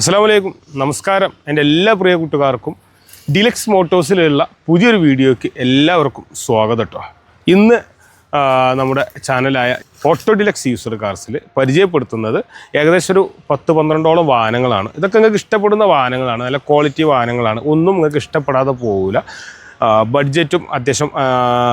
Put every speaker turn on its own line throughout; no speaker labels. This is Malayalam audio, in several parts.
അസ്സാം വലൈക്കും നമസ്കാരം. എന്റെ എല്ലാ പ്രിയ കൂട്ടുകാർക്കും ഡിലക്സ് മോട്ടോഴ്സിലുള്ള പുതിയൊരു വീഡിയോയ്ക്ക് എല്ലാവർക്കും സ്വാഗതം കേട്ടോ ഇന്ന് നമ്മുടെ ചാനലായ ഓട്ടോ ഡിലക്സ് യൂസർ കാർസിൽ പരിചയപ്പെടുത്തുന്നത് ഏകദേശം ഒരു പത്ത് പന്ത്രണ്ടോളം വാഹനങ്ങളാണ്. ഇതൊക്കെ നിങ്ങൾക്ക് ഇഷ്ടപ്പെടുന്ന വാഹനങ്ങളാണ്. നല്ല ക്വാളിറ്റി വാഹനങ്ങളാണ്. ഒന്നും നിങ്ങൾക്ക് ഇഷ്ടപ്പെടാതെ പോകില്ല ബഡ്ജറ്റും അത്യാവശ്യം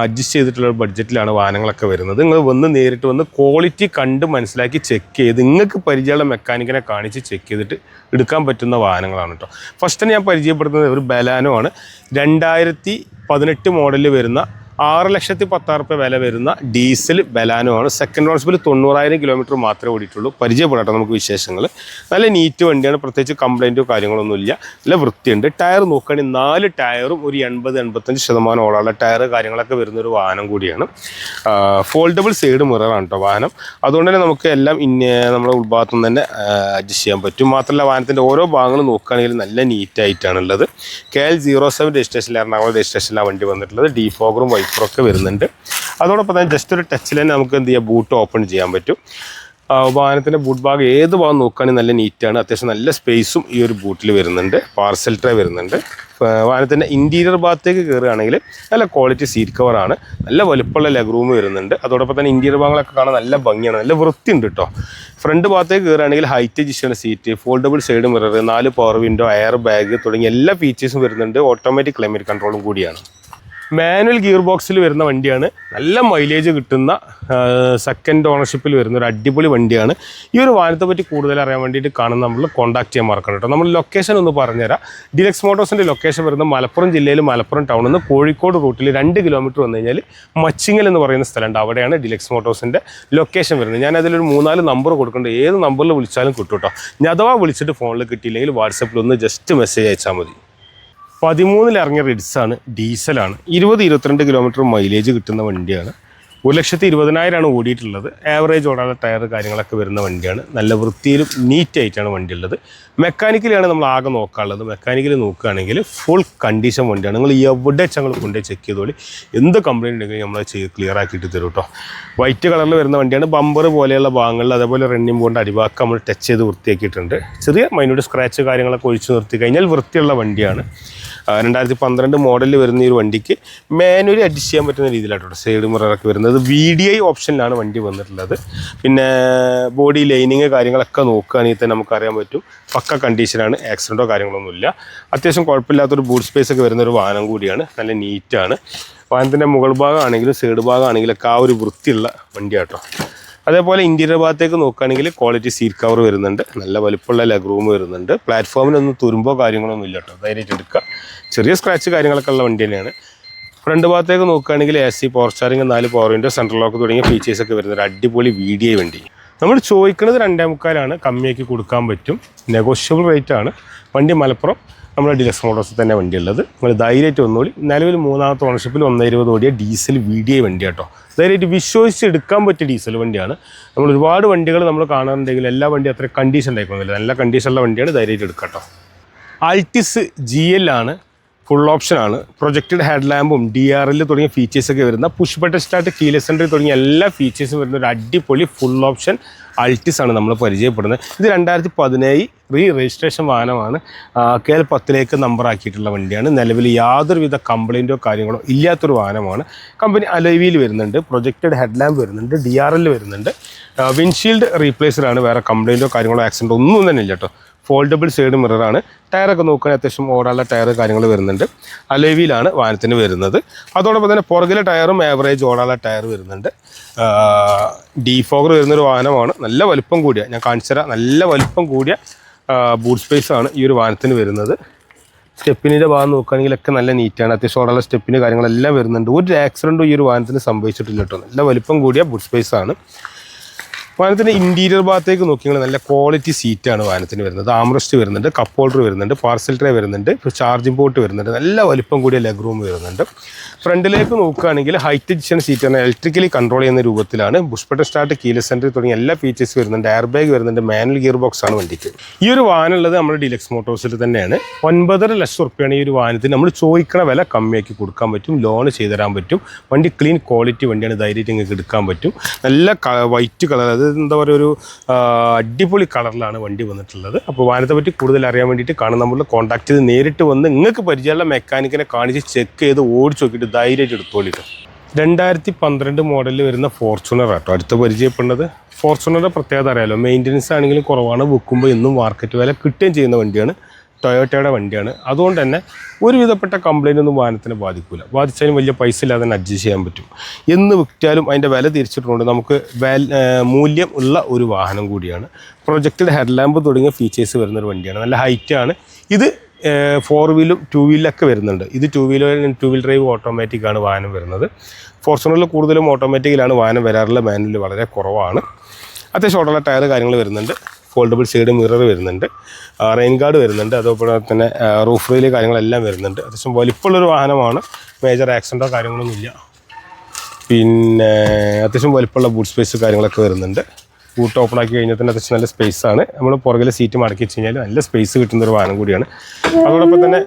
അഡ്ജസ്റ്റ് ചെയ്തിട്ടുള്ള ബഡ്ജറ്റിലാണ് വാഹനങ്ങളൊക്കെ വരുന്നത്. നിങ്ങൾ വന്ന് നേരിട്ട് വന്ന് ക്വാളിറ്റി കണ്ട് മനസ്സിലാക്കി ചെക്ക് ചെയ്ത് നിങ്ങൾക്ക് പരിചയമുള്ള മെക്കാനിക്കിനെ കാണിച്ച് ചെക്ക് ചെയ്തിട്ട് എടുക്കാൻ പറ്റുന്ന വാഹനങ്ങളാണ് കേട്ടോ ഫസ്റ്റ് ഞാൻ പരിചയപ്പെടുത്തുന്നത് ഒരു ബലാനോ ആണ്. രണ്ടായിരത്തി പതിനെട്ട് മോഡലിൽ വരുന്ന ആറ് ലക്ഷത്തി പത്താറ് റുപ്യ വില വരുന്ന ഡീസൽ ബലാനോ ആണ്. സെക്കൻഡ് ഓണർഷിപ്പിൽ തൊണ്ണൂറായിരം കിലോമീറ്റർ മാത്രമേ ഓടിയിട്ടുള്ളൂ. പരിചയപ്പെടട്ടെ നമുക്ക് വിശേഷങ്ങൾ. നല്ല നീറ്റ് വണ്ടിയാണ്. പ്രത്യേകിച്ച് കംപ്ലൈന്റോ കാര്യങ്ങളൊന്നുമില്ല നല്ല വൃത്തിയുണ്ട്. ടയർ നോക്കുകയാണെങ്കിൽ നാല് ടയറും ഒരു എൺപത് എൺപത്തഞ്ച് ശതമാനം ഓടാനുള്ള ടയർ കാര്യങ്ങളൊക്കെ വരുന്ന ഒരു വാഹനം കൂടിയാണ്. ഫോൾഡബിൾ സൈഡ് മിററാണ് കേട്ടോ വാഹനം. അതുകൊണ്ട് തന്നെ നമുക്ക് എല്ലാം ഇന്ന നമ്മുടെ ഉൾഭാഗത്തു തന്നെ അഡ്ജസ്റ്റ് ചെയ്യാൻ പറ്റും. മാത്രമല്ല വാഹനത്തിന്റെ ഓരോ ഭാഗങ്ങളും നോക്കുകയാണെങ്കിൽ നല്ല നീറ്റായിട്ടാണ് ഉള്ളത്. കെ എൽ സീറോ സെവൻ രജിസ്ട്രേഷനിൽ എറണാകുളം രജിസ്ട്രേഷനിലാണ് വണ്ടി വന്നിട്ടുള്ളത്. ഡീഫോഗറും വൈപ്പറും ഒക്കെ വരുന്നുണ്ട്. അതോടൊപ്പം തന്നെ ജസ്റ്റ് ഒരു ടച്ചിൽ തന്നെ നമുക്ക് എന്ത് ചെയ്യാം ബൂട്ട് ഓപ്പൺ ചെയ്യാൻ പറ്റും. വാഹനത്തിന്റെ ബൂട്ട് ഭാഗം ഏത് ഭാഗം നോക്കുകയാണെങ്കിൽ നല്ല നീറ്റാണ് അത്യാവശ്യം നല്ല സ്പേസും ഈ ഒരു ബൂട്ടിൽ വരുന്നുണ്ട്. പാർസൽ ട്രേ വരുന്നുണ്ട്. വാഹനത്തിന്റെ ഇന്റീരിയർ ഭാഗത്തേക്ക് കയറുകയാണെങ്കിൽ നല്ല ക്വാളിറ്റി സീറ്റ് കവറാണ് നല്ല വലുപ്പമുള്ള ലെഗ് റൂം വരുന്നുണ്ട്. അതോടൊപ്പം തന്നെ ഇന്റീരിയർ ഭാഗങ്ങളൊക്കെ കാണാൻ നല്ല ഭംഗിയാണ്. നല്ല വൃത്തിയുണ്ട് കേട്ടോ ഫ്രണ്ട് ഭാഗത്തേക്ക് കയറുകയാണെങ്കിൽ ഹൈറ്റ് ജിഷാണ് സീറ്റ് ഫോൾഡബിൾ സൈഡ് മിറർ നാല് പവർ വിൻഡോ എയർ ബാഗ് തുടങ്ങിയ എല്ലാ ഫീച്ചേഴ്സും വരുന്നുണ്ട്. ഓട്ടോമാറ്റിക് ക്ലൈമറ്റ് കൺട്രോളും കൂടിയാണ്. മാനുവൽ ഗിയർ ബോക്സിൽ വരുന്ന വണ്ടിയാണ്. നല്ല മൈലേജ് കിട്ടുന്ന സെക്കൻഡ് ഓണർഷിപ്പിൽ വരുന്ന ഒരു അടിപൊളി വണ്ടിയാണ്. ഈ ഒരു വാഹനത്തെ പറ്റി കൂടുതൽ അറിയാൻ വേണ്ടിയിട്ട് കാണുന്ന നമ്മൾ കോൺടാക്ട് ചെയ്യാൻ മറക്കണം കേട്ടോ. നമ്മൾ ലൊക്കേഷൻ ഒന്ന് പറഞ്ഞുതരാം. ഡിലക്സ് മോട്ടോഴ്സിന്റെ ലൊക്കേഷൻ വരുന്ന മലപ്പുറം ജില്ലയിൽ മലപ്പുറം ടൗണിൽ നിന്ന് കോഴിക്കോട് റൂട്ടിൽ രണ്ട് കിലോമീറ്റർ വന്നു കഴിഞ്ഞാൽ മച്ചിങ്ങൽ എന്ന് പറയുന്ന സ്ഥലമുണ്ട്. അവിടെയാണ് ഡിലക്സ് മോട്ടോഴ്സിന്റെ ലൊക്കേഷൻ വരുന്നത്. ഞാൻ അതിലൊരു മൂന്നാൽ നമ്പർ കൊടുക്കേണ്ടത് ഏത് നമ്പറിൽ വിളിച്ചാലും കിട്ടും കേട്ടോ. ഞാൻ അഥവാ വിളിച്ചിട്ട് ഫോണിൽ കിട്ടിയില്ലെങ്കിൽ വാട്സപ്പിൽ ഒന്ന് ജസ്റ്റ് മെസ്സേജ് അയച്ചാൽ മതി. പതിമൂന്നിൽ ഇറങ്ങിയ റിഡ്സാണ് ഡീസലാണ്. ഇരുപത് ഇരുപത്തിരണ്ട് കിലോമീറ്റർ മൈലേജ് കിട്ടുന്ന വണ്ടിയാണ്. ഒരു ലക്ഷത്തി ഇരുപതിനായിരമാണ് ഓടിയിട്ടുള്ളത്. ആവറേജ് ഓടാനുള്ള ടയർ കാര്യങ്ങളൊക്കെ വരുന്ന വണ്ടിയാണ്. നല്ല വൃത്തിയിലും നീറ്റായിട്ടാണ് വണ്ടി ഉള്ളത് മെക്കാനിക്കലിയാണ് നമ്മൾ ആകെ നോക്കാനുള്ളത്. മെക്കാനിക്കൽ നോക്കുകയാണെങ്കിൽ ഫുൾ കണ്ടീഷൻ വണ്ടിയാണ്. നിങ്ങൾ എവിടെ ഞങ്ങൾ കൊണ്ടുപോയി ചെക്ക് ചെയ്തോളി. എന്ത് കംപ്ലയിന്റ് ഉണ്ടെങ്കിലും നമ്മൾ ചെയ്ത് ക്ലിയർ ആക്കിയിട്ട് തരും കേട്ടോ വൈറ്റ് കളറിൽ വരുന്ന വണ്ടിയാണ്. ബമ്പർ പോലെയുള്ള ഭാഗങ്ങളിൽ അതേപോലെ റണ്ണിങ് പോകേണ്ട അടിഭാഗം നമ്മൾ ടച്ച് ചെയ്ത് വൃത്തിയാക്കിയിട്ടുണ്ട്. ചെറിയ മൈനോട് സ്ക്രാച്ച് കാര്യങ്ങളൊക്കെ ഒഴിച്ച് നിർത്തി കഴിഞ്ഞാൽ വൃത്തിയുള്ള വണ്ടിയാണ്. രണ്ടായിരത്തി പന്ത്രണ്ട് മോഡലിൽ വരുന്ന ഈ ഒരു വണ്ടിക്ക് മാനുവലി അഡ്ജസ്റ്റ് ചെയ്യാൻ പറ്റുന്ന രീതിയിലാട്ടോ സൈഡ് മിററൊക്കെ വരുന്നത്. വി ഡി ഐ ഓപ്ഷനിലാണ് വണ്ടി വന്നിട്ടുള്ളത്. പിന്നെ ബോഡി ലൈനിങ് കാര്യങ്ങളൊക്കെ നോക്കുകയാണെങ്കിൽ തന്നെ നമുക്കറിയാൻ പറ്റും. പക്ക കണ്ടീഷനാണ് ആക്സിഡന്റോ കാര്യങ്ങളൊന്നുമില്ല അത്യാവശ്യം കുഴപ്പമില്ലാത്തൊരു ബൂട്ട് സ്പേസ് ഒക്കെ വരുന്ന ഒരു വാഹനം കൂടിയാണ്. നല്ല നീറ്റാണ് വാഹനത്തിന്റെ മുകൾ ഭാഗമാണെങ്കിലും സൈഡ് ഭാഗമാണെങ്കിലും ഒക്കെ ആ ഒരു വൃത്തിയുള്ള വണ്ടിയാട്ടോ. അതേപോലെ ഇന്റീരിയർ ഭാഗത്തേക്ക് നോക്കുകയാണെങ്കിൽ ക്വാളിറ്റി സീറ്റ് കവർ വരുന്നുണ്ട്. നല്ല വലുപ്പമുള്ള ലെഗ് റൂം വരുന്നുണ്ട്. പ്ലാറ്റ്ഫോമിനൊന്നും തുരുമ്പോ കാര്യങ്ങളൊന്നും ഇല്ല കേട്ടോ. ധൈര്യമായിട്ട് എടുക്കുക. ചെറിയ സ്ക്രാച്ച് കാര്യങ്ങളൊക്കെ ഉള്ള വണ്ടി തന്നെയാണ്. ഫ്രണ്ട് ഭാഗത്തേക്ക് നോക്കുകയാണെങ്കിൽ എ സി പവർ സ്റ്റാറിംഗ് നാല് പവർ വിൻഡോ സെൻട്രൽ ലോക്ക് തുടങ്ങിയ ഫീച്ചേഴ്സ് ഒക്കെ വരുന്ന ഒരു അടിപൊളി വി ഡി ഐ വണ്ടി. നമ്മൾ ചോദിക്കുന്നത് രണ്ടേ മുക്കാലാണ്. കമ്മിയാക്കി കൊടുക്കാൻ പറ്റും. നെഗോഷ്യബിൾ റേറ്റ് ആണ്. വണ്ടി മലപ്പുറം നമ്മുടെ ഡിലക്സ് മോട്ടോഴ്സിൽ തന്നെ വണ്ടിയുള്ളത്. നിങ്ങൾ ധൈര്യമായിട്ട് ഒന്നുകൂടി നിലവിൽ മൂന്നാമത്തെ ഓണർഷിപ്പിൽ ഒന്ന് ഇരുപത് ഓടിയ ഡീസൽ വി ഡി ഐ വണ്ടി കേട്ടോ ധൈര്യമായിട്ട് വിശ്വസിച്ച് എടുക്കാൻ പറ്റിയ ഡീസൽ വണ്ടിയാണ്. നമ്മൾ ഒരുപാട് വണ്ടികൾ നമ്മൾ കാണാറുണ്ടെങ്കിൽ എല്ലാ വണ്ടി അത്ര കണ്ടീഷൻ ഉണ്ടായിക്കൊന്നില്ല നല്ല കണ്ടീഷനുള്ള വണ്ടിയാണ് ധൈര്യമായിട്ട് എടുക്കാം കേട്ടോ ആൾട്ടിസ് ജി എൽ ആണ്. ഫുൾ ഓപ്ഷനാണ് പ്രൊജക്റ്റഡ് ഹെഡ് ലാമ്പും ഡി ആർ എൽ തുടങ്ങിയ ഫീച്ചേഴ്സൊക്കെ വരുന്ന push button start keyless centre തുടങ്ങിയ എല്ലാ ഫീച്ചേഴ്സും വരുന്ന ഒരു അടിപൊളി ഫുൾ ഓപ്ഷൻ അൾട്ടിസ് ആണ് നമ്മൾ പരിചയപ്പെടുന്നത്. ഇത് രണ്ടായിരത്തി പതിനേഴ് റീ രജിസ്ട്രേഷൻ വാഹനമാണ്. കെ എൽ പത്തിലേക്ക് നമ്പർ ആക്കിയിട്ടുള്ള വണ്ടിയാണ്. നിലവിൽ യാതൊരുവിധ കംപ്ലൈന്റോ കാര്യങ്ങളോ ഇല്ലാത്തൊരു വാഹനമാണ്. കമ്പനി അലൈവിയിൽ വരുന്നുണ്ട്. പ്രൊജക്റ്റഡ് ഹെഡ് ലാമ്പ് വരുന്നുണ്ട്. ഡി ആർ എൽ വരുന്നുണ്ട്. വിൻഷീൽഡ് റീപ്ലേസറാണ് വേറെ കംപ്ലൈന്റോ കാര്യങ്ങളോ ആക്സിഡന്റോ ഒന്നും തന്നെ ഇല്ല കേട്ടോ. ഫോൾഡബിൾ സൈഡ് മിററാണ് ടയറൊക്കെ നോക്കുകയാണെങ്കിൽ അത്യാവശ്യം ഓടാനുള്ള ടയർ കാര്യങ്ങൾ വരുന്നുണ്ട്. അലേവിയിലാണ് വാഹനത്തിന് വരുന്നത്. അതോടൊപ്പം തന്നെ പുറകിലെ ടയറും ആവറേജ് ഓടാനുള്ള ടയർ വരുന്നുണ്ട്. ഡീഫോഗർ വരുന്നൊരു വാഹനമാണ്. നല്ല വലുപ്പം കൂടിയ ഞാൻ കാണിച്ചു തരാം. നല്ല വലുപ്പം കൂടിയ ബൂട്ട് സ്പേസ് ആണ് ഈ ഒരു വാഹനത്തിന് വരുന്നത്. സ്റ്റെപ്പിനിന്റെ ഭാഗം നോക്കുകയാണെങ്കിലൊക്കെ നല്ല നീറ്റാണ് അത്യാവശ്യം ഓടാനുള്ള സ്റ്റെപ്പിന് കാര്യങ്ങളെല്ലാം വരുന്നുണ്ട്. ഒരു ആക്സിഡന്റും ഈ ഒരു വാഹനത്തിന് സംഭവിച്ചിട്ടില്ല കേട്ടോ. നല്ല വലുപ്പം കൂടിയ ബൂട്ട് സ്പേസ് ആണ്. വാഹനത്തിന്റെ ഇന്റീരിയർ ഭാഗത്തേക്ക് നോക്കിയാൽ നല്ല ക്വാളിറ്റി സീറ്റാണ് വാഹനത്തിന് വരുന്നത്. ആംറസ്റ്റ് വരുന്നുണ്ട് കപ്പ് ഹോൾഡർ വരുന്നുണ്ട് പാർസൽ ട്രേ വരുന്നുണ്ട് ചാർജിംഗ് പോർട്ട് വരുന്നുണ്ട് നല്ല വലിപ്പം കൂടിയ ലെഗ് റൂം വരുന്നുണ്ട്. ഫ്രണ്ടിലേക്ക് നോക്കുകയാണെങ്കിൽ ഹൈറ്റ് ജിഷൻ സീറ്റാണ് ഇലക്ട്രിക്കലി കൺട്രോൾ ചെയ്യുന്ന രൂപത്തിലാണ്. ബുഷ്പട്ട സ്റ്റാർട്ട് കീല സെന്റർ തുടങ്ങിയ എല്ലാ ഫീച്ചേഴ്സ് വരുന്നുണ്ട്. എയർ ബാഗ് വരുന്നുണ്ട്. മാനുവൽ ഗിയർ ബോക്സ് ആണ് വണ്ടിക്ക്. ഈ ഒരു വാഹനം ഉള്ളത് നമ്മുടെ ഡിലക്സ് മോട്ടോഴ്സിൽ തന്നെയാണ്. ഒൻപതര ലക്ഷം റുപ്യാണ് ഈ ഒരു വാഹനത്തിന് നമ്മൾ ചോദിക്കണ വില കമ്മിയാക്കി കൊടുക്കാൻ പറ്റും ലോൺ ചെയ്തു തരാൻ പറ്റും. വണ്ടി ക്ലീൻ ക്വാളിറ്റി വണ്ടിയാണ് ധൈര്യമായിട്ട് നിങ്ങൾക്ക് എടുക്കാൻ പറ്റും. നല്ല വൈറ്റ് കളർ അത് എന്താ പറയുക ഒരു അടിപൊളി കളറിലാണ് വണ്ടി വന്നിട്ടുള്ളത്. അപ്പോൾ വാഹനത്തെ പറ്റി കൂടുതൽ അറിയാൻ വേണ്ടിയിട്ട് കാണും നമ്മൾ കോൺടാക്ട് ചെയ്ത് നേരിട്ട് വന്ന് നിങ്ങൾക്ക് പരിചയമുള്ള മെക്കാനിക്കിനെ കാണിച്ച് ചെക്ക് ചെയ്ത് ഓടിച്ചു നോക്കിയിട്ട് ധൈര്യമായിട്ട് എടുത്തോളിട്ട്. രണ്ടായിരത്തി പന്ത്രണ്ട് മോഡലിൽ വരുന്ന ഫോർച്യൂണർ ആട്ടോ. അടുത്ത് പരിചയപ്പെടുന്നത് ഫോർച്യൂണറുടെ പ്രത്യേകത അറിയാമല്ലോ മെയിന്റനൻസ് ആണെങ്കിലും കുറവാണ്. വിൽക്കുമ്പോൾ ഇന്നും മാർക്കറ്റ് വില കിട്ടുകയും ചെയ്യുന്ന വണ്ടിയാണ്. ടൊയോട്ടയുടെ വണ്ടിയാണ്. അതുകൊണ്ട് തന്നെ ഒരുവിധപ്പെട്ട കംപ്ലൈന്റ് ഒന്നും വാഹനത്തിന് ബാധിക്കില്ല ബാധിച്ചാലും വലിയ പൈസ ഇല്ലാതെ തന്നെ അഡ്ജസ്റ്റ് ചെയ്യാൻ പറ്റും. എന്ന് വിറ്റാലും അതിന്റെ വില തിരിച്ചിട്ടുണ്ട് നമുക്ക് മൂല്യം ഉള്ള ഒരു വാഹനം കൂടിയാണ്. പ്രൊജക്റ്റഡ് ഹെഡ്ലാമ്പ് തുടങ്ങിയ ഫീച്ചേഴ്സ് വരുന്നൊരു വണ്ടിയാണ്. നല്ല ഹൈറ്റാണ് ഇത് ഫോർ വീലും ടു വീലൊക്കെ വരുന്നുണ്ട്. ഇത് two wheeler two wheel drive automatic ആണ് വാഹനം വരുന്നത്. ഫോർച്യൂണറിൽ കൂടുതലും ഓട്ടോമാറ്റിക്കിലാണ് വാഹനം വരാറുള്ള മാനുവൽ വളരെ കുറവാണ്. അത്യാവശ്യം ഓട്ടമുള്ള ടയർ കാര്യങ്ങൾ വരുന്നുണ്ട്. ഫോൾഡബിൾ സൈഡ് മിറർ വരുന്നുണ്ട്. റെയിൻ ഗാർഡ് വരുന്നുണ്ട്. അതേപോലെ തന്നെ റൂഫ് റീൽ കാര്യങ്ങളെല്ലാം വരുന്നുണ്ട്. അത്യാവശ്യം വലിപ്പമുള്ളൊരു വാഹനമാണ്. മേജർ ആക്സിഡന്റോ കാര്യങ്ങളൊന്നുമില്ല പിന്നെ അത്യാവശ്യം വലിപ്പമുള്ള ബൂട്ട് സ്പേസ് കാര്യങ്ങളൊക്കെ വരുന്നുണ്ട്. ബൂട്ട് ഓപ്പൺ ആക്കി കഴിഞ്ഞാൽ തന്നെ അത്യാവശ്യം നല്ല സ്പേസ് ആണ്. നമ്മൾ പുറകിലെ സീറ്റ് മടക്കി വെച്ച് കഴിഞ്ഞാൽ നല്ല സ്പേസ് കിട്ടുന്ന ഒരു വാഹനം കൂടിയാണ്. അതോടൊപ്പം തന്നെ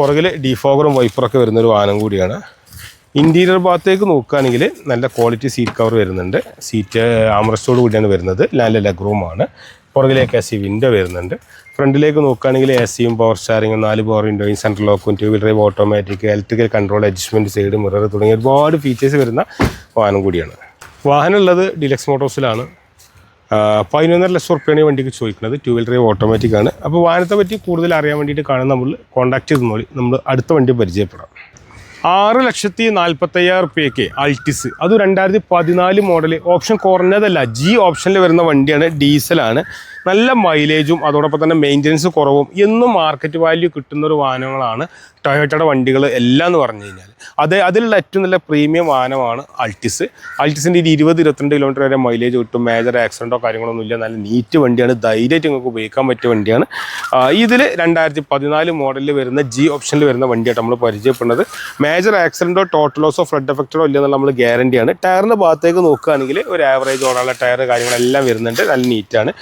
പുറകിൽ ഡിഫോഗറും വൈപ്പറൊക്കെ വരുന്ന ഒരു വാഹനം കൂടിയാണ്. ഇന്റീരിയർ ഭാഗത്തേക്ക് നോക്കുകയാണെങ്കിൽ നല്ല ക്വാളിറ്റി സീറ്റ് കവർ വരുന്നുണ്ട്. സീറ്റ് ആമറസ്റ്റോട് കൂടിയാണ് വരുന്നത്. നല്ല ലെഗ് റൂമാണ് പുറകിലേക്ക് എ സി വിൻഡോ വരുന്നുണ്ട്. ഫ്രണ്ടിലേക്ക് നോക്കുകയാണെങ്കിൽ എ സിയും പവർ സ്റ്റാറിങ്ങും നാല് പവർ വിൻഡോയും central ലോക്കും two wheel drive automatic electrical control adjustment side mirror തുടങ്ങിയ ഒരുപാട് ഫീച്ചേഴ്സ് വരുന്ന വാഹനം കൂടിയാണ്. വാഹനം ഉള്ളത് ഡിലക്സ് മോട്ടോഴ്സിലാണ് പതിനൊന്നര ലക്ഷം റുപ്യാണ് ഈ വണ്ടിക്ക് ചോദിക്കുന്നത്. ടു വീൽ ഡ്രൈവ് ഓട്ടോമാറ്റിക് ആണ്. അപ്പോൾ വാഹനത്തെ പറ്റി കൂടുതൽ അറിയാൻ വേണ്ടിയിട്ട് കാണാൻ നമ്മൾ കോൺടാക്ട് ചെയ്ത് നമ്മൾ അടുത്ത വണ്ടി പരിചയപ്പെടാം. ആറ് ലക്ഷത്തി നാൽപ്പത്തയ്യായിരം റുപ്യക്ക് അൾട്ടിസ്. അത് രണ്ടായിരത്തി പതിനാല് മോഡൽ ഓപ്ഷൻ കുറഞ്ഞതല്ല. ജി ഓപ്ഷനിൽ വരുന്ന വണ്ടിയാണ് ഡീസലാണ്. നല്ല മൈലേജും അതോടൊപ്പം തന്നെ മെയിന്റനൻസ് കുറവും എന്നും മാർക്കറ്റ് വാല്യൂ കിട്ടുന്ന ഒരു വാഹനങ്ങളാണ് ടൊയോട്ടയുടെ വണ്ടികൾ എല്ലാം എന്ന് പറഞ്ഞു കഴിഞ്ഞാൽ അത് അതിലുള്ള ഏറ്റവും നല്ല പ്രീമിയം വാഹനമാണ് അൾട്ടിസ് അൾട്ടിസിന്റെ ഒരു ഇരുപത് ഇരുപത്തിരണ്ട് കിലോമീറ്റർ വരെ മൈലേജ് കിട്ടും. മേജർ ആക്സിഡന്റോ കാര്യങ്ങളൊന്നും ഇല്ല. നല്ല നീറ്റ് വണ്ടിയാണ്. ധൈര്യമായിട്ട് നിങ്ങൾക്ക് ഉപയോഗിക്കാൻ പറ്റിയ വണ്ടിയാണ്. ഇതിൽ രണ്ടായിരത്തി പതിനാല് മോഡലിൽ വരുന്ന ജി ഓപ്ഷനിൽ വരുന്ന വണ്ടിയായിട്ട് നമ്മൾ പരിചയപ്പെടുന്നത്. മേജർ ആക്സിഡന്റോ ടോട്ടൽ ലോസോ ഫ്ലഡ് എഫക്റ്റോ ഇല്ലെന്നുള്ള നമ്മൾ ഗ്യാരണ്ടിയാണ് ടയറിന്റെ ഭാഗത്തേക്ക് നോക്കുകയാണെങ്കിൽ ഒരു ആവറേജ് ഓടാനുള്ള ടയർ കാര്യങ്ങളെല്ലാം വരുന്നുണ്ട്. നല്ല നീറ്റാണ്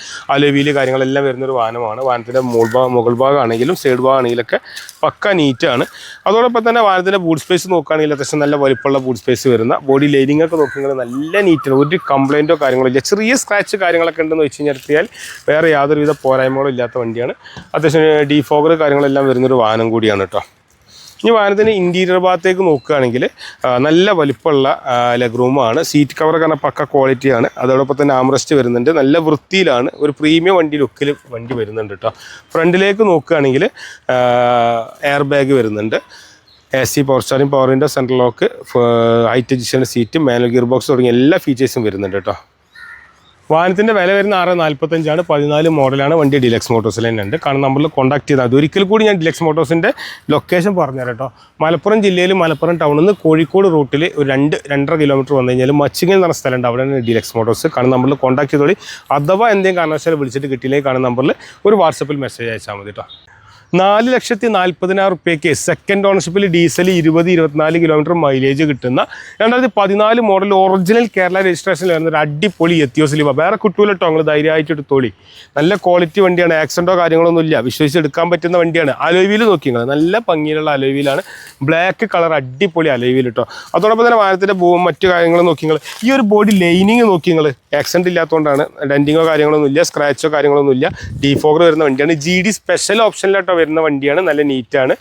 അലവിയിൽ കാര്യങ്ങളെല്ലാം വരുന്ന ഒരു വാഹനമാണ്. വാഹനത്തിന്റെ മുകൾ ഭാഗം മുകൾ ഭാഗമാണെങ്കിലും സൈഡ് ഭാഗമാണെങ്കിലൊക്കെ പക്ക നീറ്റാണ്. അതോടൊപ്പം തന്നെ വാഹനത്തിന്റെ ബൂട്ട് സ്പേസ് നോക്കുകയാണെങ്കിൽ അത്യാവശ്യം നല്ല വലിപ്പമുള്ള ബൂട്ട് സ്പേസ് വരുന്ന ബോഡി ലൈനിങ് ഒക്കെ നോക്കുകയാണെങ്കിൽ നല്ല നീറ്റാണ് ഒരു കംപ്ലയിന്റോ കാര്യങ്ങളോ ഇല്ല. ചെറിയ സ്ക്രാച്ച് കാര്യങ്ങളൊക്കെ ഉണ്ടെന്ന് വെച്ച് കഴിഞ്ഞാൽ വേറെ യാതൊരുവിധ പോരായ്മകളും ഇല്ലാത്ത വണ്ടിയാണ്. അത്യാവശ്യം ഡീഫോഗർ കാര്യങ്ങളെല്ലാം വരുന്നൊരു വാഹനം കൂടിയാണ് കേട്ടോ. ഇനി വാഹനത്തിന് ഇന്റീരിയർ ഭാഗത്തേക്ക് നോക്കുകയാണെങ്കിൽ നല്ല വലിപ്പമുള്ള ലെഗ് റൂമാണ് സീറ്റ് കവർ കാരണം പക്ക ക്വാളിറ്റിയാണ് അതോടൊപ്പം തന്നെ ആംറസ്റ്റ് വരുന്നുണ്ട്. നല്ല വൃത്തിയിലാണ് ഒരു പ്രീമിയം വണ്ടി ലുക്കിൽ വണ്ടി വരുന്നുണ്ട് കേട്ടോ ഫ്രണ്ടിലേക്ക് നോക്കുകയാണെങ്കിൽ എയർ ബാഗ് വരുന്നുണ്ട്. A C power steering power central lock height adjusted seat manual gear box തുടങ്ങിയ എല്ലാ ഫീച്ചേഴ്സും വരുന്നുണ്ട് കേട്ടോ വാഹനത്തിന്റെ വില വരുന്ന ആറ് നാൽപ്പത്തഞ്ചാണ് പതിനാല് മോഡലാണ് വണ്ടി ഡിലക്സ് മോട്ടോഴ്സിൽ തന്നെ ഉണ്ട്. കാരണം നമ്പറിൽ കോൺടാക്ട് ചെയ്താൽ അത് ഒരിക്കൽ കൂടി ഞാൻ ഡിലക്സ് മോട്ടോഴ്സിന്റെ ലൊക്കേഷൻ പറഞ്ഞുതരാം കേട്ടോ. മലപ്പുറം ജില്ലയിൽ മലപ്പുറം ടൗണിൽ നിന്ന് കോഴിക്കോട് റൂട്ടിൽ ഒരു രണ്ട് രണ്ടര കിലോമീറ്റർ വന്നു കഴിഞ്ഞാൽ മച്ചിങ്ങൽ എന്ന് സ്ഥലമുണ്ട്. അവിടെയാണ് ഡിലക്സ് മോട്ടോഴ്സ്. കാരണം നമ്മൾ കോൺടാക്ട് ചെയ്തോളി. അഥവാ എന്തെങ്കിലും കാരണവശാലും വിളിച്ചിട്ട് കിട്ടിയില്ലെങ്കിൽ കാണുന്ന നമ്പറിൽ ഒരു വാട്സപ്പിൽ മെസ്സേജ് അയച്ചാൽ മതി കേട്ടോ. നാല് ലക്ഷത്തി നാൽപ്പതിനായിരം റുപ്യക്ക് സെക്കൻഡ് ഓണർഷിപ്പിൽ ഡീസൽ ഇരുപത് ഇരുപത്തിനാല് കിലോമീറ്റർ മൈലേജ് കിട്ടുന്ന രണ്ടായിരത്തി പതിനാല് മോഡൽ ഒറിജിനൽ കേരള രജിസ്ട്രേഷനിൽ വരുന്ന ഒരു അടിപൊളി എത്തിയോ ലിവ വേറെ കിട്ടൂല കേട്ടോ നിങ്ങൾ ധൈര്യമായിട്ട് എടുത്തോളി. നല്ല ക്വാളിറ്റി വണ്ടിയാണ്. ആക്സിഡന്റോ കാര്യങ്ങളൊന്നും ഇല്ല. വിശ്വസിച്ച് എടുക്കാൻ പറ്റുന്ന വണ്ടിയാണ്. അലോവിയിൽ നോക്കി നിങ്ങൾ നല്ല ഭംഗിയിലുള്ള അലോവിയിലാണ് ബ്ലാക്ക് കളർ അടിപൊളി അലോവിയിൽ കേട്ടോ അതോടൊപ്പം തന്നെ വാഹനത്തിന്റെ മറ്റു കാര്യങ്ങൾ നോക്കി നിങ്ങൾ ഈ ഒരു ബോഡി ലൈനിങ് നോക്കി നിങ്ങൾ ആക്സിഡന്റ് ഇല്ലാത്തതുകൊണ്ടാണ് ഡെന്റിങ്ങോ കാര്യങ്ങളൊന്നും ഇല്ല. സ്ക്രാച്ചോ കാര്യങ്ങളൊന്നും ഇല്ല. ഡീഫോഗർ വരുന്ന വണ്ടിയാണ്. ജി ഡി സ്പെഷ്യൽ ഓപ്ഷനിലാട്ടോ വരുന്ന വണ്ടിയാണ് നല്ല നീറ്റാണ്.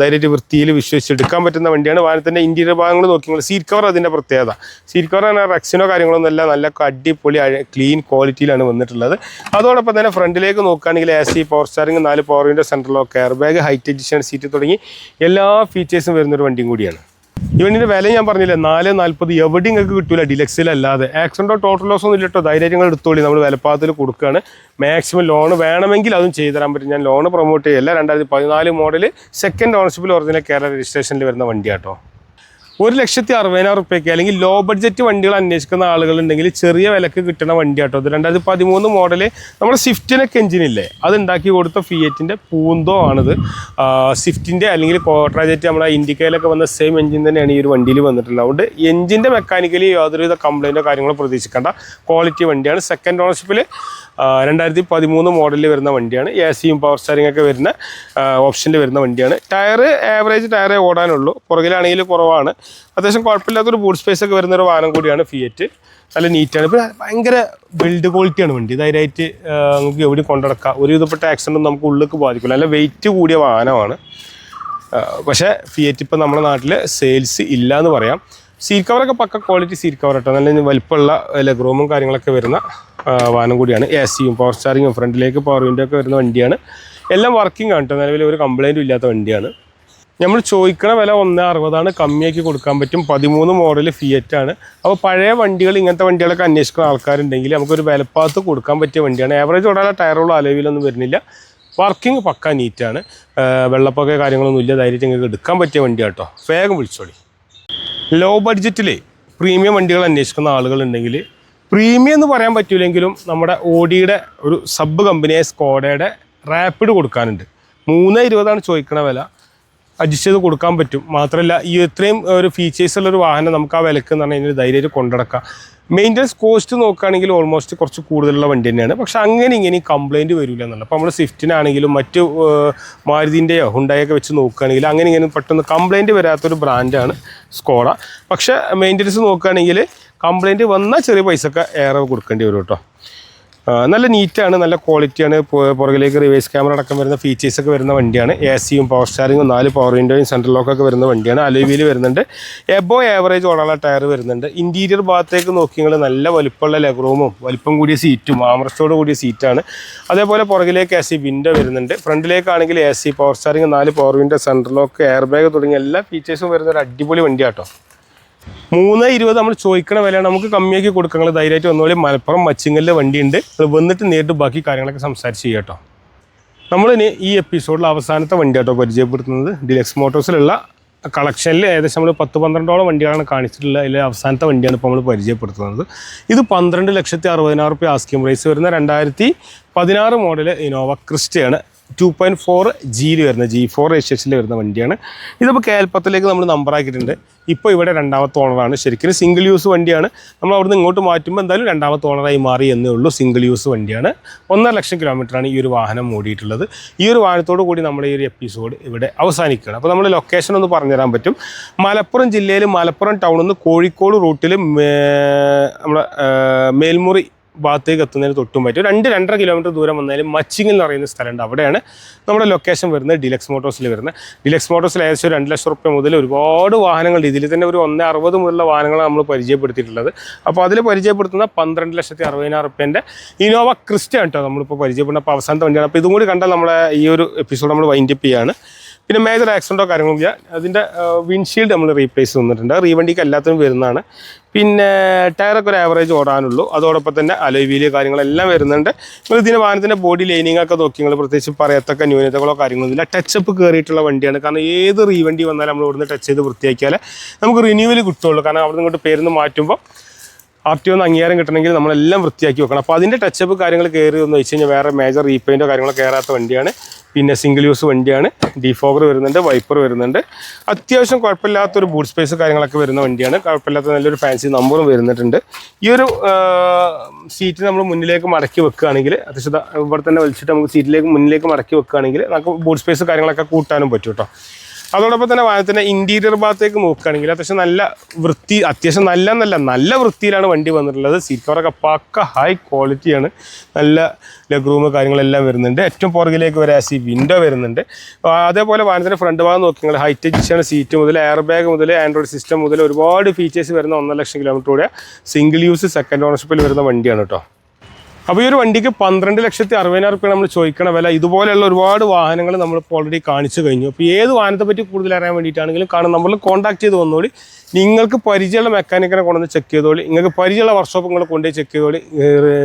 ധൈര്യമായിട്ട് വൃത്തിയിൽ വിശ്വസിച്ചെടുക്കാൻ പറ്റുന്ന വണ്ടിയാണ്. വാഹനത്തിന്റെ ഇന്റീരിയർ ഭാഗങ്ങൾ നോക്കി നിങ്ങൾ സീറ്റ് കവർ അതിന്റെ പ്രത്യേകത. സീറ്റ് കവർ ആണ് റെക്സിനോ കാര്യങ്ങളൊന്നും അല്ല നല്ല അടിപൊളി ക്ലീൻ ക്വാളിറ്റിയിലാണ് വന്നിട്ടുള്ളത്. അതോടൊപ്പം തന്നെ ഫ്രണ്ടിലേക്ക് നോക്കുകയാണെങ്കിൽ എ സി പവർ സ്റ്റാറിംഗ് നാല് power window central lock air bag height edition seat തുടങ്ങി എല്ലാ ഫീച്ചേഴ്സും വരുന്നൊരു വണ്ടിയും കൂടിയാണ്. ഈ വില ഞാൻ പറഞ്ഞില്ലേ നാല് നാൽപ്പത് എവിടെയും നിങ്ങൾക്ക് കിട്ടൂല ഡിലക്സിലല്ലാതെ ആക്സിഡന്റോ ടോട്ടൽ ലോസ് ഒന്നും ഇല്ലട്ടോ ധൈര്യം നിങ്ങൾ എടുത്തോളി നമ്മൾ വിലപ്പാത്തിൽ കൊടുക്കുകയാണ് മാക്സിമം ലോൺ വേണമെങ്കിൽ അതും ചെയ്തു തരാൻ പറ്റും. ഞാൻ ലോൺ പ്രൊമോട്ട് ചെയ്യല്ല. രണ്ടായിരത്തി പതിനാല് മോഡൽ സെക്കൻഡ് ഓണർഷിപ്പിൽ ഒറിജിനൽ കേരള രജിസ്ട്രേഷനിൽ വരുന്ന വണ്ടിയാട്ടോ ഒരു ലക്ഷത്തി അറുപതിനായിരം റുപ്യക്ക് അല്ലെങ്കിൽ ലോ ബഡ്ജറ്റ് വണ്ടികൾ അന്വേഷിക്കുന്ന ആളുകളുണ്ടെങ്കിൽ ചെറിയ വിലക്ക് കിട്ടുന്ന വണ്ടി ആട്ടോ ഇത്. രണ്ടായിരത്തി പതിമൂന്ന് മോഡൽ നമ്മുടെ സ്വിഫ്റ്റിനൊക്കെ എഞ്ചിനില്ലേ അത് ഉണ്ടാക്കി കൊടുത്ത ഫിയറ്റിന്റെ പൂന്തോ ആണിത്. സ്വിഫ്റ്റിന്റെ അല്ലെങ്കിൽ കോട്രാജറ്റ് നമ്മുടെ ഇൻഡിക്കയിലൊക്കെ വന്ന സെയിം എഞ്ചിൻ തന്നെയാണ് ഈ ഒരു വണ്ടിയിൽ വന്നിട്ടുള്ളത്. അതുകൊണ്ട് എഞ്ചിന്റെ മെക്കാനിക്കലി യാതൊരുവിധ കംപ്ലൈന്റോ കാര്യങ്ങളോ പ്രതീക്ഷിക്കേണ്ട. ക്വാളിറ്റി വണ്ടിയാണ്. സെക്കൻഡ് ഓണർഷിപ്പിൽ രണ്ടായിരത്തി പതിമൂന്ന് മോഡലിൽ വരുന്ന വണ്ടിയാണ്. എ സിയും പവർ സ്റ്റാരിംഗ് ഒക്കെ വരുന്ന ഓപ്ഷനിൽ വരുന്ന വണ്ടിയാണ്. Tyre average ടയറേ ഓടാനുള്ളൂ. പുറകിലാണെങ്കിൽ കുറവാണ്. അത്യാവശ്യം കുഴപ്പമില്ലാത്തൊരു ബൂട്ട് സ്പേസ് ഒക്കെ വരുന്ന ഒരു വാഹനം കൂടിയാണ് ഫിയറ്റ് നല്ല നീറ്റാണ് ഇപ്പോൾ ഭയങ്കര ബിൽഡ് ക്വാളിറ്റിയാണ് വണ്ടി. ധൈര്യമായിട്ട് നമുക്ക് എവിടെയും കൊണ്ടുനടക്കാം. ഒരു വിധപ്പെട്ട ആക്സിഡന്റും നമുക്ക് ഉള്ളിലേക്ക് ബാധിക്കില്ല. നല്ല വെയിറ്റ് കൂടിയ വാഹനമാണ്. പക്ഷേ ഫിയറ്റ് ഇപ്പം നമ്മുടെ നാട്ടിൽ സെയിൽസ് ഇല്ല എന്ന് പറയാം സീറ്റ് കവറൊക്കെ പക്ക ക്വാളിറ്റി സീറ്റ് കവർ കേട്ടോ നല്ല വലിപ്പമുള്ള ലെഗ് റൂമും കാര്യങ്ങളൊക്കെ വരുന്ന വാഹനം കൂടിയാണ്. എ സിയും പവർ സ്റ്റാറിങ്ങും ഫ്രണ്ടിലേക്ക് പവർ വിൻഡോ ഒക്കെ വരുന്ന വണ്ടിയാണ്. എല്ലാം വർക്കിംഗ് ആണ് കേട്ടോ നിലവിൽ ഒരു കംപ്ലൈന്റും ഇല്ലാത്ത വണ്ടിയാണ്. നമ്മൾ ചോദിക്കണ വില ഒന്ന് അറുപതാണ് കമ്മിയാക്കി കൊടുക്കാൻ പറ്റും. പതിമൂന്ന് മോഡൽ ഫിയറ്റ് ആണ്. അപ്പോൾ പഴയ വണ്ടികൾ ഇങ്ങനത്തെ വണ്ടികളൊക്കെ അന്വേഷിക്കുന്ന ആൾക്കാരുണ്ടെങ്കിൽ നമുക്കൊരു വിലപ്പാത്ത് കൊടുക്കാൻ പറ്റിയ വണ്ടിയാണ്. ആവറേജ് ഓടാനുള്ള ടയറുള്ള അലവിലൊന്നും വരുന്നില്ല. വർക്കിംഗ് പക്ക നീറ്റാണ് വെള്ളപ്പൊക്കെ കാര്യങ്ങളൊന്നും ഇല്ല. ധൈര്യം നിങ്ങൾക്ക് എടുക്കാൻ പറ്റിയ വണ്ടിയാണ് കേട്ടോ വേഗം വിളിച്ചോളി. ലോ ബഡ്ജറ്റിൽ പ്രീമിയം വണ്ടികൾ അന്വേഷിക്കുന്ന ആളുകളുണ്ടെങ്കിൽ പ്രീമിയം എന്ന് പറയാൻ പറ്റില്ലെങ്കിലും നമ്മുടെ ഓഡിയുടെ ഒരു സബ് കമ്പനിയായ സ്കോഡയുടെ റാപ്പിഡ് കൊടുക്കാനുണ്ട്. മൂന്ന് ഇരുപതാണ് ചോദിക്കണ വില. അഡ്ജസ്റ്റ് ചെയ്ത് കൊടുക്കാൻ പറ്റും. മാത്രമല്ല ഈ ഇത്രയും ഒരു ഫീച്ചേഴ്സ് ഉള്ള ഒരു വാഹനം നമുക്ക് ആ വിലക്ക് എന്ന് പറഞ്ഞാൽ കഴിഞ്ഞാൽ ധൈര്യമായിട്ട് കൊണ്ടുനടക്കാം. മെയിന്റനൻസ് കോസ്റ്റ് നോക്കുകയാണെങ്കിൽ ഓൾമോസ്റ്റ് കുറച്ച് കൂടുതലുള്ള വണ്ടി തന്നെയാണ്. പക്ഷെ അങ്ങനെ ഇങ്ങനെ കംപ്ലയിന്റ് വരില്ല എന്നുള്ളത്. അപ്പോൾ നമ്മൾ സ്വിഫ്റ്റിനാണെങ്കിലും മറ്റ് മാരുതിന്റെയോ ഹുണ്ടായൊക്കെ വെച്ച് നോക്കുകയാണെങ്കിൽ അങ്ങനെ ഇങ്ങനെ പെട്ടെന്ന് കംപ്ലയിന്റ് വരാത്തൊരു ബ്രാൻഡാണ് സ്കോഡ പക്ഷേ മെയിന്റനൻസ് നോക്കുകയാണെങ്കിൽ കംപ്ലയിന്റ് വന്നാൽ ചെറിയ പൈസ ഒക്കെ ഏറെ കൊടുക്കേണ്ടി വരും കേട്ടോ. നല്ല നീറ്റാണ് നല്ല ക്വാളിറ്റിയാണ്. പുറകിലേക്ക് റിവേഴ്സ് ക്യാമറ അടക്കം വരുന്ന ഫീച്ചേഴ്സ് ഒക്കെ വരുന്ന വണ്ടിയാണ്. എ സിയും പവർ സ്റ്റാറിങ്ങും നാല് പവർ വിൻഡോയും സെൻട്രൽ ലോക്കൊക്കെ വരുന്ന വണ്ടിയാണ്. അലോവിയിൽ വരുന്നുണ്ട്. എബോ ആവറേജ് ഓടാനുള്ള ടയർ വരുന്നുണ്ട്. ഇന്റീരിയർ ഭാഗത്തേക്ക് നോക്കിയെങ്കിൽ നല്ല വലിപ്പമുള്ള ലെഗ് റൂമും വലിപ്പം കൂടിയ സീറ്റും ആമറസ്റ്റോട് കൂടിയ സീറ്റാണ് അതേപോലെ പുറകിലേക്ക് എ സി വിൻഡോ വരുന്നുണ്ട്. ഫ്രണ്ടിലേക്കാണെങ്കിൽ എ സി പവർ സ്റ്റാറിങ് നാല് power window central lock air bag തുടങ്ങിയ എല്ലാ ഫീച്ചേഴ്സും വരുന്ന ഒരു അടിപൊളി വണ്ടിയാട്ടോ. മൂന്ന് ഇരുപത് നമ്മൾ ചോദിക്കണ വിലയാണ്. നമുക്ക് കമ്മിയാക്കി കൊടുക്കുന്നത് ധൈര്യമായിട്ട് വന്നപോലെ മലപ്പുറം മച്ചിങ്ങലിലെ വണ്ടിയുണ്ട്. അത് വന്നിട്ട് നേരിട്ട് ബാക്കി കാര്യങ്ങളൊക്കെ സംസാരിച്ച് ചെയ്യട്ടോ നമ്മളിനി ഈ എപ്പിസോഡിൽ അവസാനത്തെ വണ്ടി കേട്ടോ പരിചയപ്പെടുത്തുന്നത്. ഡിലക്സ് മോട്ടോഴ്സിലുള്ള കളക്ഷനിൽ ഏകദേശം നമ്മൾ പത്ത് പന്ത്രണ്ടോളം വണ്ടികളാണ് കാണിച്ചിട്ടുള്ളത് അതിൽ അവസാനത്തെ വണ്ടിയാണ് ഇപ്പോൾ നമ്മൾ പരിചയപ്പെടുത്തുന്നത്. ഇത് പന്ത്രണ്ട് ലക്ഷത്തി അറുപതിനായിരം റുപ്യ ആസ്കിം പ്രൈസ് വരുന്ന രണ്ടായിരത്തി പതിനാറ് മോഡൽ ഇനോവ ക്രിസ്റ്റയാണ് ടു പോയിന്റ് ഫോർ ജിയിൽ വരുന്ന ജി ഫോർ രജിസ്ട്രേഷനിൽ വരുന്ന വണ്ടിയാണ്. ഇതിപ്പോൾ കേൽപ്പത്തിലേക്ക് നമ്മൾ നമ്പർ ആക്കിയിട്ടുണ്ട്. ഇപ്പോൾ ഇവിടെ രണ്ടാമത്തെ ഓണറാണ് ശരിക്കും സിംഗിൾ യൂസ് വണ്ടിയാണ്. നമ്മൾ അവിടുന്ന് ഇങ്ങോട്ട് മാറ്റുമ്പോൾ എന്തായാലും രണ്ടാമത്തെ ഓണറായി മാറി എന്നേ ഉള്ളൂ സിംഗിൾ യൂസ് വണ്ടിയാണ്. ഒന്നര ലക്ഷം കിലോമീറ്ററാണ് ഈ ഒരു വാഹനം ഓടിയിട്ടുള്ളത്. ഈ ഒരു വാഹനത്തോടു കൂടി നമ്മൾ ഈ ഒരു എപ്പിസോഡ് ഇവിടെ അവസാനിക്കുകയാണ്. അപ്പോൾ നമ്മൾ ലൊക്കേഷൻ ഒന്ന് പറഞ്ഞുതരാൻ പറ്റും. മലപ്പുറം ജില്ലയിൽ മലപ്പുറം ടൗണിൽ നിന്ന് കോഴിക്കോട് റൂട്ടിൽ നമ്മുടെ മേൽമുറി ഭാഗത്തേക്ക് എത്തുന്നതിന് തൊട്ടും പറ്റും. രണ്ട് രണ്ടര കിലോമീറ്റർ ദൂരം വന്നാലും മച്ചിങ് എന്ന് പറയുന്ന സ്ഥലമുണ്ട്. അവിടെയാണ് നമ്മുടെ ലൊക്കേഷൻ വരുന്നത് ഡിലക്സ് മോട്ടോഴ്സിൽ വരുന്നത്. ഡിലക്സ് മോട്ടോഴ്സിൽ ഏകദേശം രണ്ട് ലക്ഷം റുപ്യ മുതൽ ഒരുപാട് വാഹനങ്ങൾ ഇതിൽ തന്നെ ഒരു ഒന്ന് അറുപത് മുതലുള്ള വാഹനങ്ങളാണ് നമ്മൾ പരിചയപ്പെടുത്തിയിട്ടുള്ളത്. അപ്പോൾ അതിൽ പരിചയപ്പെടുത്തുന്ന പന്ത്രണ്ട് ലക്ഷത്തി അറുപതിനായിരം റുപ്യന്റെ ഇനോവ ക്രിസ്റ്റ കേട്ടോ നമ്മളിപ്പോൾ പരിചയപ്പെടുന്ന അപ്പോൾ അവസാനത്തെ വണ്ടിയാണ്. അപ്പോൾ ഇതും കൂടി കണ്ടാൽ നമ്മളെ ഈ ഒരു എപ്പിസോഡ് നമ്മൾ വൈൻഡപ്പ് ചെയ്യാണ്. പിന്നെ മേജർ ആക്സിഡന്റോ കാര്യങ്ങളോ ഇല്ല അതിന്റെ വിൻഷീൽഡ് നമ്മൾ റീപ്ലേസ് തന്നിട്ടുണ്ട് റീവണ്ടിക്ക് എല്ലാത്തിനും വരുന്നതാണ്. പിന്നെ ടയറൊക്കെ ഒരു ആവറേജ് ഓടാനുള്ളൂ. അതോടൊപ്പം തന്നെ അലോവീൽ കാര്യങ്ങളെല്ലാം വരുന്നുണ്ട്. നിങ്ങൾ ഇതിന്റെ വാഹനത്തിന്റെ ബോഡി ലൈനിങ് ഒക്കെ നോക്കി നിങ്ങൾ പ്രത്യേകിച്ച് പറയത്തക്ക ന്യൂനതകളോ കാര്യങ്ങളോ ഇല്ല ടച്ചപ്പ് കയറിയിട്ടുള്ള വണ്ടിയാണ്. കാരണം ഏത് റീവണ്ടി വന്നാലും നമ്മൾ ഇവിടുന്ന് ടച്ച് ചെയ്ത് വൃത്തിയാക്കിയാൽ നമുക്ക് റിന്യൂവൽ കിട്ടുള്ളൂ കാരണം അവിടെ ഇങ്ങോട്ട് പേരുന്ന് മാറ്റുമ്പോൾ ടി ഒന്ന് അംഗീകാരം കിട്ടണമെങ്കിൽ നമ്മളെല്ലാം വൃത്തിയാക്കി വെക്കണം. അപ്പോൾ അതിന്റെ ടച്ചപ്പ് കാര്യങ്ങൾ കയറി എന്ന് വെച്ച് കഴിഞ്ഞാൽ വേറെ മേജർ റീപെയിന്റോ കാര്യങ്ങളോ കയറാത്ത വണ്ടിയാണ്. പിന്നെ സിംഗിൾ യൂസ് വണ്ടിയാണ്. ഡിഫോഗർ വരുന്നുണ്ട് വൈപ്പർ വരുന്നുണ്ട്. അത്യാവശ്യം കുഴപ്പമില്ലാത്തൊരു ബൂട്ട് സ്പേസ് കാര്യങ്ങളൊക്കെ വരുന്ന വണ്ടിയാണ്. കുഴപ്പമില്ലാത്ത നല്ലൊരു ഫാൻസി നമ്പറും വരുന്നിട്ടുണ്ട്. ഈ ഒരു സീറ്റ് നമ്മൾ മുന്നിലേക്ക് മടക്കി വെക്കുകയാണെങ്കിൽ അത്യാവശ്യം ഇവിടെ തന്നെ വലിച്ചിട്ട് നമുക്ക് സീറ്റിലേക്ക് മുന്നിലേക്ക് മടക്കി വെക്കുകയാണെങ്കിൽ നമുക്ക് ബൂട്ട് സ്പേസ് കാര്യങ്ങളൊക്കെ കൂട്ടാനും പറ്റും കേട്ടോ അതോടൊപ്പം തന്നെ വാഹനത്തിന്റെ ഇന്റീരിയർ ഭാഗത്തേക്ക് നോക്കുകയാണെങ്കിൽ അത്യാവശ്യം നല്ല വൃത്തി അത്യാവശ്യം നല്ല എന്നല്ല നല്ല വൃത്തിയിലാണ് വണ്ടി വന്നിട്ടുള്ളത്. സീറ്റ് കവറൊക്കെ പക്ക ഹൈ ക്വാളിറ്റിയാണ് നല്ല ലെഗ് റൂം കാര്യങ്ങളെല്ലാം വരുന്നുണ്ട്. ഏറ്റവും പുറകിലേക്ക് വരെ സി വിൻഡോ വരുന്നുണ്ട്. അതേപോലെ വാഹനത്തിന്റെ ഫ്രണ്ട് ഭാഗം നോക്കിയാൽ നിങ്ങൾ ഹൈറ്റ് ആണ് സീറ്റ് മുതൽ എയർ ബാഗ് മുതൽ ആൻഡ്രോയിഡ് സിസ്റ്റം മുതൽ ഒരുപാട് ഫീച്ചേഴ്സ് വരുന്ന ഒന്നര ലക്ഷം കിലോമീറ്റർ കൂടെ സിംഗിൾ യൂസ് സെക്കൻഡ് ഓണർഷിപ്പിൽ വരുന്ന വണ്ടിയാണ് കേട്ടോ. അപ്പോൾ ഈ ഒരു വണ്ടിക്ക് പന്ത്രണ്ട് ലക്ഷത്തി അറുപതിനായിരം റുപ്യ നമ്മൾ ചോദിക്കണ വില ഇതുപോലെയുള്ള ഒരുപാട് വാഹനങ്ങൾ നമ്മളിപ്പോൾ ഓൾറെഡി കാണിച്ചു കഴിഞ്ഞു. അപ്പോൾ ഏത് വാഹനത്തെ പറ്റി കൂടുതൽ അറിയാൻ വേണ്ടിയിട്ടാണെങ്കിലും കാരണം നമ്മൾ കോൺടാക്ട് ചെയ്ത് വന്നോളി. നിങ്ങൾക്ക് പരിചയമുള്ള മെക്കാനിക്കിനെ കൊണ്ടുവന്ന് ചെക്ക് ചെയ്തോളി. നിങ്ങൾക്ക് പരിചയമുള്ള വർക്ക്ഷോപ്പ് നിങ്ങൾ കൊണ്ടുപോയി ചെക്ക് ചെയ്തോളി.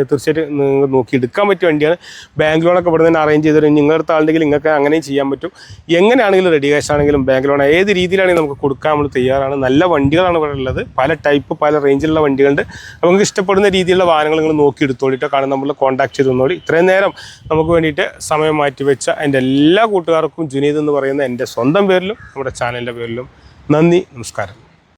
തീർച്ചയായിട്ടും നിങ്ങൾ നോക്കി എടുക്കാൻ പറ്റിയ വണ്ടിയാണ്. ബാങ്ക് ലോണൊക്കെ ഇവിടെ നിന്ന് അറേഞ്ച് ചെയ്ത് തരും. നിങ്ങളുടെ ആളുണ്ടെങ്കിൽ നിങ്ങൾക്ക് അങ്ങനെയും ചെയ്യാൻ പറ്റും. എങ്ങനെയാണെങ്കിലും റെഡി ക്യാഷ് ആണെങ്കിലും ബാങ്ക് ലോൺ ഏത് രീതിയിലാണെങ്കിലും നമുക്ക് കൊടുക്കാൻ നമ്മൾ തയ്യാറാണ്. നല്ല വണ്ടികളാണ് ഇവിടെ ഉള്ളത്. പല ടൈപ്പ് പല റേഞ്ചിലുള്ള വണ്ടികളുണ്ട്. നിങ്ങൾക്ക് ഇഷ്ടപ്പെടുന്ന രീതിയിലുള്ള വാഹനങ്ങൾ നിങ്ങൾ നോക്കി എടുത്തോളിട്ടോ കാരണം നമ്മൾ കോൺടാക്ട് ചെയ്ത് തന്നോളി. ഇത്രയും നേരം നമുക്ക് വേണ്ടിയിട്ട് സമയം മാറ്റിവെച്ച എന്റെ എല്ലാ കൂട്ടുകാർക്കും ജുനീദ് എന്ന് പറയുന്ന എന്റെ സ്വന്തം പേരിലും നമ്മുടെ ചാനലിന്റെ പേരിലും നന്ദി നമസ്കാരം.